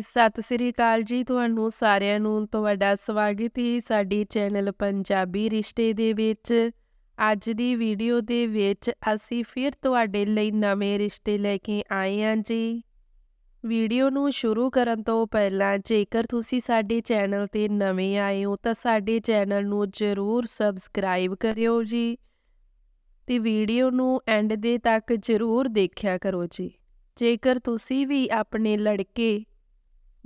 ਸਤਿ ਸ੍ਰੀ ਅਕਾਲ ਜੀ ਤੁਹਾਨੂੰ ਸਾਰਿਆਂ ਨੂੰ ਤੁਹਾਡਾ ਸਵਾਗਤ ਹੈ ਸਾਡੀ ਚੈਨਲ ਪੰਜਾਬੀ ਰਿਸ਼ਤੇ ਦੇ ਵਿੱਚ। ਅੱਜ ਦੀ ਵੀਡੀਓ ਦੇ ਵਿੱਚ ਅਸੀਂ ਫਿਰ ਤੁਹਾਡੇ ਲਈ ਨਵੇਂ ਰਿਸ਼ਤੇ ਲੈ ਕੇ ਆਏ ਹਾਂ ਜੀ। ਵੀਡੀਓ ਨੂੰ ਸ਼ੁਰੂ ਕਰਨ ਤੋਂ ਪਹਿਲਾਂ ਜੇਕਰ ਤੁਸੀਂ ਸਾਡੇ ਚੈਨਲ ਤੇ ਨਵੇਂ ਆਏ ਹੋ ਤਾਂ ਸਾਡੇ ਚੈਨਲ ਨੂੰ ਜ਼ਰੂਰ ਸਬਸਕ੍ਰਾਈਬ ਕਰਿਓ ਜੀ। ਤੇ ਵੀਡੀਓ ਨੂੰ ਐਂਡ ਦੇ ਤੱਕ ਜ਼ਰੂਰ ਦੇਖਿਆ ਕਰੋ ਜੀ। ਜੇਕਰ ਤੁਸੀਂ ਵੀ ਆਪਣੇ ਲੜਕੇ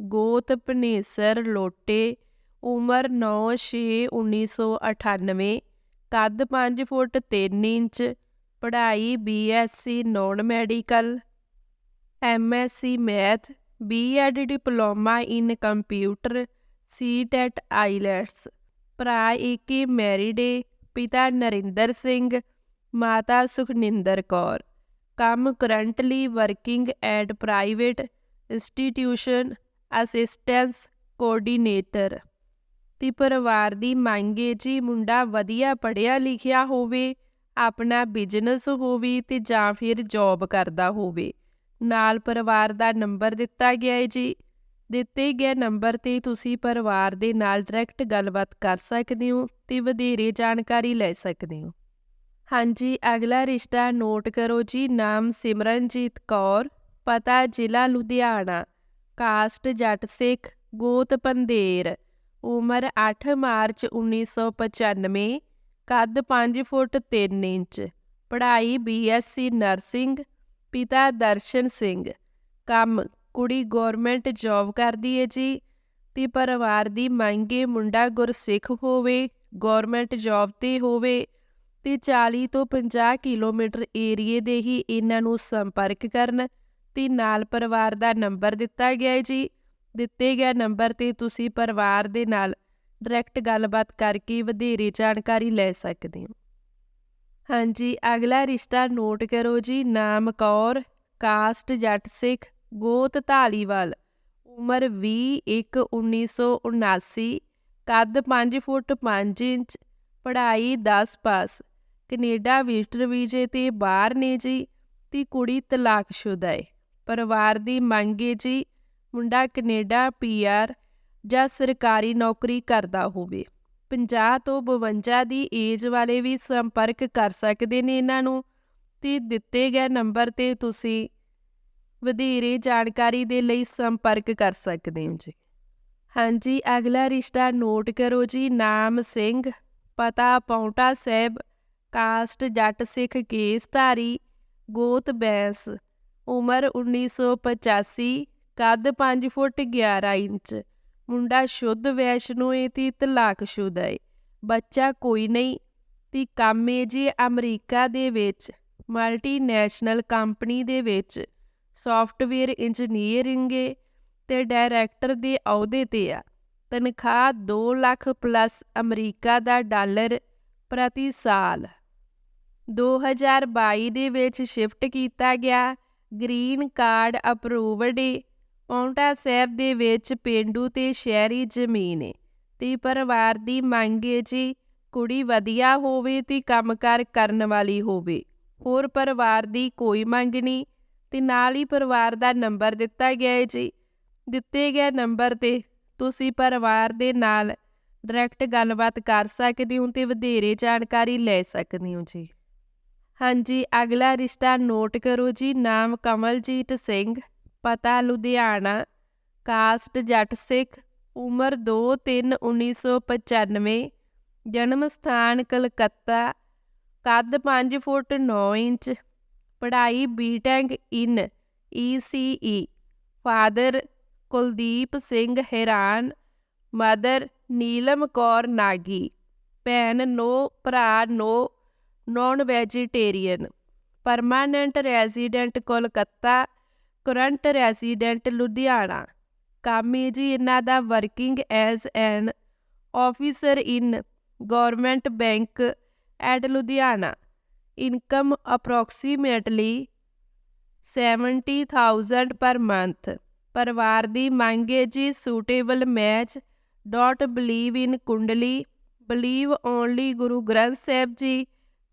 ਗੋਤ ਭਨੇਸਰ ਲੋਟੇ, ਉਮਰ 9/6/1998 ਕੱਦ 5 ਫੁੱਟ 3 ਇੰਚ, ਪੜ੍ਹਾਈ BSc non medical MSc math BEd diploma in computer CTET IELTS, ਭਰਾ ਏਕੇ ਮੈਰੀਡੇ, ਪਿਤਾ ਨਰਿੰਦਰ ਸਿੰਘ, ਮਾਤਾ ਸੁਖਨਿੰਦਰ ਕੌਰ। ਕੰਮ currently working at private institution assistance coordinator. ਤੇ ਪਰਿਵਾਰ ਦੀ ਮੰਗ ਮੰਗੇ ਜੀ ਮੁੰਡਾ ਵਧੀਆ ਪੜ੍ਹਿਆ ਲਿਖਿਆ ਹੋਵੇ, ਆਪਣਾ ਬਿਜ਼ਨਸ ਹੋਵੇ ਤੇ ਜਾਂ ਫਿਰ ਜੌਬ ਕਰਦਾ ਹੋਵੇ। ਨਾਲ ਪਰਿਵਾਰ ਦਾ ਨੰਬਰ ਦਿੱਤਾ ਗਿਆ ਹੈ ਜੀ। ਦਿੱਤੇ ਗਏ ਨੰਬਰ ਤੇ ਤੁਸੀਂ ਪਰਿਵਾਰ ਦੇ ਨਾਲ ਡਾਇਰੈਕਟ ਗੱਲਬਾਤ ਕਰ ਸਕਦੇ ਹੋ ਤੇ ਵਧੇਰੇ ਜਾਣਕਾਰੀ ਲੈ ਸਕਦੇ ਹੋ। ਹਾਂਜੀ, ਅਗਲਾ ਰਿਸ਼ਤਾ ਨੋਟ ਕਰੋ ਜੀ। ਨਾਮ ਸਿਮਰਨਜੀਤ ਕੌਰ, ਪਤਾ ਜ਼ਿਲ੍ਹਾ ਲੁਧਿਆਣਾ। ਕਾਸਟ ਜੱਟ ਸਿੱਖ ਗੋਤ ਪੰਦੇਰ ਉਮਰ 8 ਮਾਰਚ 1995 ਕੱਦ 5 ਫੁੱਟ 3 ਇੰਚ, ਪੜ੍ਹਾਈ ਬੀਐਸਸੀ ਨਰਸਿੰਗ ਪਿਤਾ ਦਰਸ਼ਨ ਸਿੰਘ, ਕੰਮ ਕੁੜੀ ਗਵਰਨਮੈਂਟ ਜੌਬ ਕਰਦੀ ਹੈ ਜੀ, ਤੇ ਪਰਿਵਾਰ ਦੀ ਮੰਗੇ ਮੁੰਡਾ ਗੁਰਸਿੱਖ ਹੋਵੇ ਗਵਰਨਮੈਂਟ ਜੌਬ ਤੇ ਹੋਵੇ, ਤੇ 40 ਤੋਂ 50 ਕਿਲੋਮੀਟਰ ਏਰੀਏ ਦੇ ਹੀ ਇਹਨਾਂ ਨੂੰ ਸੰਪਰਕ ਕਰਨ ਤੇ ਨਾਲ ਪਰਿਵਾਰ ਦਾ ਨੰਬਰ ਦਿੱਤਾ ਗਿਆ ਹੈ ਜੀ। ਦਿੱਤੇ ਗਿਆ ਨੰਬਰ ਤੇ ਤੁਸੀਂ ਪਰਿਵਾਰ ਦੇ ਨਾਲ ਡਾਇਰੈਕਟ ਗੱਲਬਾਤ ਕਰਕੇ ਵਧੇਰੇ ਜਾਣਕਾਰੀ ਲੈ ਸਕਦੇ ਹੋ। ਹਾਂਜੀ, ਅਗਲਾ ਰਿਸ਼ਤਾ ਨੋਟ ਕਰੋ ਜੀ। ਨਾਮ ਕੌਰ, ਕਾਸਟ ਜੱਟ ਸਿੱਖ, ਗੋਤ ਧਾਲੀਵਾਲ, ਉਮਰ 20 1 1979 ਕੱਦ 5 ਫੁੱਟ 5 ਇੰਚ, ਪੜ੍ਹਾਈ 10 ਪਾਸ, ਕੈਨੇਡਾ ਵਿਜ਼ਟਰ ਵੀਜ਼ੇ ਤੇ ਬਾਹਰ ਨੇ ਜੀ, ਤੇ ਕੁੜੀ ਤਲਾਕਸ਼ੁਦਾ ਏ ਪਰਿਵਾਰ ਦੀ ਮੰਗ ਮੰਗੇ ਜੀ ਮੁੰਡਾ ਕੈਨੇਡਾ ਪੀਆਰ ਜਾਂ ਸਰਕਾਰੀ ਨੌਕਰੀ ਕਰਦਾ ਹੋਵੇ। 50 ਤੋਂ 52 ਦੀ ਏਜ ਵਾਲੇ ਵੀ ਸੰਪਰਕ ਕਰ ਸਕਦੇ ਨੇ ਇਹਨਾਂ ਨੂੰ ਤੇ ਦਿੱਤੇ ਗਏ ਨੰਬਰ ਤੇ ਤੁਸੀਂ ਵਧੇਰੇ ਜਾਣਕਾਰੀ ਦੇ ਲਈ ਸੰਪਰਕ ਕਰ ਸਕਦੇ ਹੋ ਜੀ। ਹਾਂਜੀ, ਅਗਲਾ ਰਿਸ਼ਤਾ ਨੋਟ ਕਰੋ ਜੀ, ਨਾਮ ਸਿੰਘ, ਪਤਾ ਪੌਂਟਾ ਸਾਹਿਬ, ਕਾਸਟ ਜੱਟ ਸਿੱਖ ਕੇਸਧਾਰੀ, ਗੋਤ ਬੈਂਸ। ਉਮਰ 1985 ਕੱਦ 5 ਫੁੱਟ 11 ਇੰਚ। ਮੁੰਡਾ ਸ਼ੁੱਧ ਵੈਸ਼ਨੋ ਏ ਤੇ ਤਲਾਕਸ਼ੁਦਾ ਏ। ਬੱਚਾ ਕੋਈ ਨਹੀਂ, ਤੇ ਕੰਮ ਏ ਜੀ ਅਮਰੀਕਾ ਦੇ ਵਿੱਚ, ਮਲਟੀਨੈਸ਼ਨਲ ਕੰਪਨੀ ਦੇ ਵਿੱਚ। ਸੌਫਟਵੇਅਰ ਇੰਜੀਨੀਅਰਿੰਗ ਏ ਤੇ ਡਾਇਰੈਕਟਰ ਦੇ ਅਹੁਦੇ ਤੇ ਆ। ਤਨਖਾਹ 2 ਲੱਖ ਪਲੱਸ ਅਮਰੀਕਾ ਦਾ ਡਾਲਰ ਪ੍ਰਤੀ ਸਾਲ। 2022 ਦੇ ਵਿੱਚ ਸ਼ਿਫਟ ਕੀਤਾ ਗਿਆ। ਗ੍ਰੀਨ ਕਾਰਡ ਅਪਰੂਵਡ ਏ। ਪੌਂਟਾ ਸਾਹਿਬ ਦੇ ਵਿੱਚ ਪਿੰਡੂ ਤੇ ਸ਼ਹਿਰੀ ਜ਼ਮੀਨ ਏ। ਤੇ ਪਰਿਵਾਰ ਦੀ ਮੰਗ ਏ ਜੀ, ਕੁੜੀ ਵਧੀਆ ਹੋਵੇ ਤੇ ਕੰਮਕਾਰ ਕਰਨ ਵਾਲੀ ਹੋਵੇ। ਹੋਰ ਪਰਿਵਾਰ ਦੀ ਕੋਈ ਮੰਗ ਨਹੀਂ। ਤੇ ਨਾਲ ਹੀ ਪਰਿਵਾਰ ਦਾ ਨੰਬਰ ਦਿੱਤਾ ਗਿਆ ਹੈ ਜੀ। ਦਿੱਤੇ ਗਏ ਨੰਬਰ ਤੇ ਤੁਸੀਂ ਪਰਿਵਾਰ ਦੇ ਨਾਲ ਡਾਇਰੈਕਟ ਗੱਲਬਾਤ ਕਰ ਸਕਦੇ ਹੋ ਤੇ ਵਧੇਰੇ ਜਾਣਕਾਰੀ ਲੈ ਸਕਦੇ ਹੋ ਜੀ। ਹਾਂਜੀ, ਅਗਲਾ ਰਿਸ਼ਤਾ ਨੋਟ ਕਰੋ ਜੀ, ਨਾਮ ਕਮਲਜੀਤ ਸਿੰਘ, ਪਤਾ ਲੁਧਿਆਣਾ, ਕਾਸਟ ਜੱਟ ਸਿੱਖ, ਉਮਰ 2/3/1995 ਜਨਮ ਸਥਾਨ ਕਲਕੱਤਾ, ਕੱਦ 5 ਫੁੱਟ 9 ਇੰਚ, ਪੜ੍ਹਾਈ BTech in ECE father Kuldeep Singh Hairan, mother Neelam Kaur Nagi, ਭੈਣ ਨੋ, ਭਰਾ no non vegetarian permanent resident Kolkata current resident Ludhiana ਕੰਮ ਜੀ ਇਹਨਾਂ ਦਾ working as an officer in government bank at Ludhiana income approximately 70000 per month ਪਰਿਵਾਰ ਦੀ ਮੰਗ ਹੈ ਜੀ suitable match dot believe in kundli believe only Guru Granth Sahib ji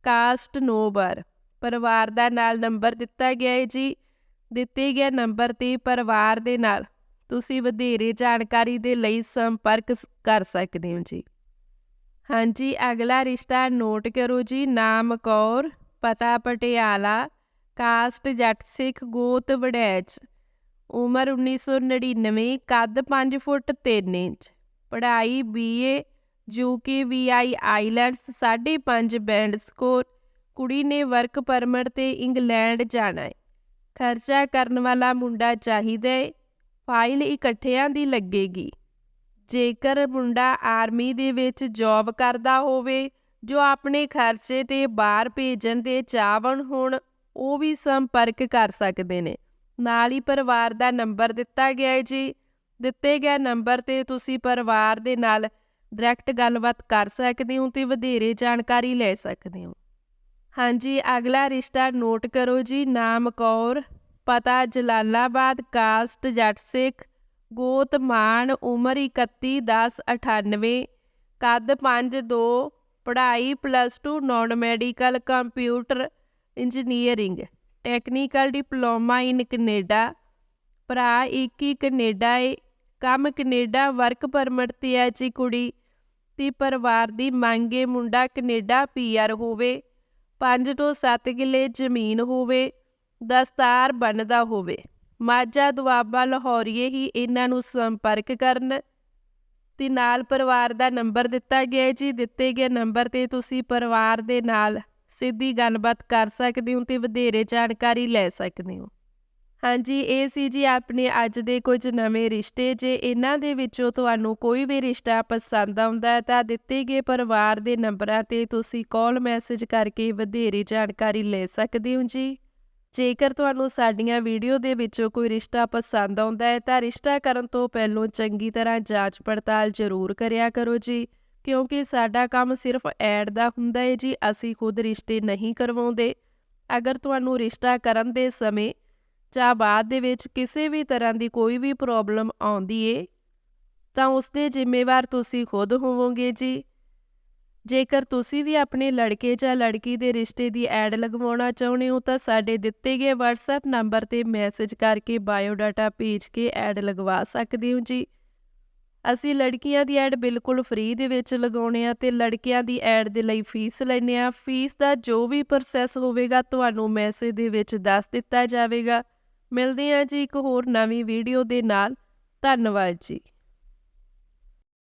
caste no bar ਪਰਿਵਾਰ ਦਾ ਨਾਲ ਨੰਬਰ ਦਿੱਤਾ ਗਿਆ ਹੈ ਜੀ। ਦਿੱਤੇ ਗਏ ਨੰਬਰ ਤੇ ਪਰਿਵਾਰ ਦੇ ਨਾਲ। ਤੁਸੀਂ ਵਧੇਰੇ ਜਾਣਕਾਰੀ ਦੇ ਲਈ ਸੰਪਰਕ ਕਰ ਸਕਦੇ ਹੋ ਜੀ। ਹਾਂਜੀ, ਅਗਲਾ ਰਿਸ਼ਤਾ ਨੋਟ ਕਰੋ ਜੀ। ਨਾਮ ਕੌਰ, ਪਤਾ ਪਟਿਆਲਾ, ਕਾਸਟ ਜੱਟ ਸਿੱਖ ਗੋਤ ਵੜੈਚ। ਉਮਰ 1999 ਕੱਦ 5 ਫੁੱਟ 3 ਇੰਚ। ਪੜ੍ਹਾਈ BA UK VI IELTS 5.5 band score ਕੁੜੀ ਨੇ ਵਰਕ ਪਰਮਿਟ ਤੇ ਇੰਗਲੈਂਡ ਜਾਣਾ ਹੈ। ਖਰਚਾ ਕਰਨ ਵਾਲਾ ਮੁੰਡਾ ਚਾਹੀਦਾ ਹੈ ਫਾਈਲ ਇਕੱਠਿਆਂ ਦੀ ਲੱਗੇਗੀ। ਜੇਕਰ ਮੁੰਡਾ ਆਰਮੀ ਦੇ ਵਿੱਚ ਜੌਬ ਕਰਦਾ ਹੋਵੇ, ਜੋ ਆਪਣੇ ਖਰਚੇ ਤੇ ਬਾਹਰ ਭੇਜਣ ਦੇ ਚਾਹਵਣ ਹੋਣ, ਉਹ ਵੀ ਸੰਪਰਕ ਕਰ ਸਕਦੇ ਨੇ। ਨਾਲ ਹੀ ਪਰਿਵਾਰ ਦਾ ਨੰਬਰ ਦਿੱਤਾ ਗਿਆ ਹੈ ਜੀ। ਦਿੱਤੇ ਗਏ ਨੰਬਰ ਤੇ ਤੁਸੀਂ ਪਰਿਵਾਰ ਦੇ ਨਾਲ ਡਾਇਰੈਕਟ ਗੱਲਬਾਤ ਕਰ ਸਕਦੇ ਹੋ ਤੇ ਵਧੇਰੇ ਜਾਣਕਾਰੀ ਲੈ ਸਕਦੇ ਹੋ। ਹਾਂਜੀ, ਅਗਲਾ ਰਿਸ਼ਤਾ ਨੋਟ ਕਰੋ ਜੀ, ਨਾਮ ਕੌਰ, ਪਤਾ ਜਲਾਲਾਬਾਦ, ਕਾਸਟ, ਜੱਟ ਸਿੱਖ, ਗੋਤ ਮਾਨ, ਉਮਰ 31 10 98 ਕੱਦ 5 2 ਪੜ੍ਹਾਈ plus 2 non medical, computer engineering, technical diploma in Canada, ਭਰਾ ਇੱਕ ਹੀ ਕੈਨੇਡਾ ਏ ਕੰਮ ਕੈਨੇਡਾ, ਵਰਕ ਪਰਮਿਟ ਤੇ ਹੈ ਜੀ ਕੁੜੀ। ਤੇ ਪਰਿਵਾਰ ਦੀ ਮੰਗੇ ਮੁੰਡਾ ਕੈਨੇਡਾ ਪੀਆਰ ਹੋਵੇ 5 ਤੋਂ 7 ਕਿੱਲੇ ਜ਼ਮੀਨ ਹੋਵੇ, ਦਸਤਾਰ ਬਣਦਾ ਹੋਵੇ। ਮਾਝਾ, ਦੁਆਬਾ, ਲਾਹੌਰੀਏ ਹੀ ਇਹਨਾਂ ਨੂੰ ਸੰਪਰਕ ਕਰਨ। ਤੇ ਨਾਲ ਪਰਿਵਾਰ ਦਾ ਨੰਬਰ ਦਿੱਤਾ ਗਿਆ ਜੀ। ਦਿੱਤੇ ਗਏ ਨੰਬਰ ਤੇ ਤੁਸੀਂ ਪਰਿਵਾਰ ਦੇ ਨਾਲ ਸਿੱਧੀ ਗੱਲਬਾਤ ਕਰ ਸਕਦੇ ਹੋ ਤੇ ਵਧੇਰੇ ਜਾਣਕਾਰੀ ਲੈ ਸਕਦੇ ਹੋ। ਹਾਂਜੀ, ਇਹ ਸੀ ਜੀ ਆਪਣੇ ਅੱਜ ਦੇ ਕੁਝ ਨਵੇਂ ਰਿਸ਼ਤੇ। ਜੇ ਇਹਨਾਂ ਦੇ ਵਿੱਚੋਂ ਤੁਹਾਨੂੰ ਕੋਈ ਵੀ ਰਿਸ਼ਤਾ ਪਸੰਦ ਆਉਂਦਾ ਹੈ, ਤਾਂ ਦਿੱਤੇ ਗਏ ਪਰਿਵਾਰ ਦੇ ਨੰਬਰਾਂ ਤੇ ਤੁਸੀਂ ਕਾਲ ਮੈਸੇਜ ਕਰਕੇ ਵਧੇਰੇ ਜਾਣਕਾਰੀ ਲੈ ਸਕਦੇ ਹੋ ਜੀ। ਜੇਕਰ ਤੁਹਾਨੂੰ ਸਾਡੀਆਂ ਵੀਡੀਓ ਦੇ ਵਿੱਚੋਂ ਕੋਈ ਰਿਸ਼ਤਾ ਪਸੰਦ ਆਉਂਦਾ ਹੈ, ਤਾਂ ਰਿਸ਼ਤਾ ਕਰਨ ਤੋਂ ਪਹਿਲਾਂ ਚੰਗੀ ਤਰ੍ਹਾਂ ਜਾਂਚ ਪੜਤਾਲ ਜ਼ਰੂਰ ਕਰਿਆ ਕਰੋ ਜੀ। ਕਿਉਂਕਿ ਸਾਡਾ ਕੰਮ ਸਿਰਫ ਐਡ ਦਾ ਹੁੰਦਾ ਹੈ ਜੀ, ਅਸੀਂ ਖੁਦ ਰਿਸ਼ਤੇ ਨਹੀਂ ਕਰਵਾਉਂਦੇ। ਅਗਰ ਤੁਹਾਨੂੰ ਰਿਸ਼ਤਾ ਕਰਨ ਦੇ ਸਮੇਂ ਜਾਂ ਬਾਅਦ ਦੇ ਵਿੱਚ ਕਿਸੇ ਵੀ ਤਰ੍ਹਾਂ ਦੀ ਕੋਈ ਵੀ ਪ੍ਰੋਬਲਮ ਆਉਂਦੀ ਏ, ਤਾਂ ਉਸ ਦੇ ਜ਼ਿੰਮੇਵਾਰ ਤੁਸੀਂ ਖੁਦ ਹੋਵੋਗੇ ਜੀ। ਜੇਕਰ ਤੁਸੀਂ ਵੀ ਆਪਣੇ ਲੜਕੇ ਜਾਂ ਲੜਕੀ ਦੇ ਰਿਸ਼ਤੇ ਦੀ ਐਡ ਲਗਵਾਉਣਾ ਚਾਹੁੰਦੇ ਹੋ, ਤਾਂ ਸਾਡੇ ਦਿੱਤੇ ਗਏ WhatsApp ਨੰਬਰ ਤੇ ਮੈਸੇਜ ਕਰਕੇ ਬਾਇਓਡਾਟਾ ਭੇਜ ਕੇ ਐਡ ਲਗਵਾ ਸਕਦੇ ਹੋ ਜੀ। ਅਸੀਂ ਲੜਕੀਆਂ ਦੀ ਐਡ ਬਿਲਕੁਲ ਫ੍ਰੀ ਦੇ ਵਿੱਚ ਲਗਾਉਣੇ ਆ ਤੇ ਲੜਕਿਆਂ ਦੀ ਐਡ ਦੇ ਲਈ ਫੀਸ ਲੈਂਦੇ ਆ ਫੀਸ ਦਾ ਜੋ ਵੀ ਪ੍ਰੋਸੈਸ ਹੋਵੇਗਾ, ਤੁਹਾਨੂੰ ਮੈਸੇਜ ਦੇ ਵਿੱਚ ਦੱਸ ਦਿੱਤਾ ਜਾਵੇਗਾ। ਮਿਲਦੇ ਹਾਂ ਜੀ ਇੱਕ ਹੋਰ ਨਵੀਂ ਵੀਡੀਓ ਦੇ ਨਾਲ। ਧੰਨਵਾਦ ਜੀ।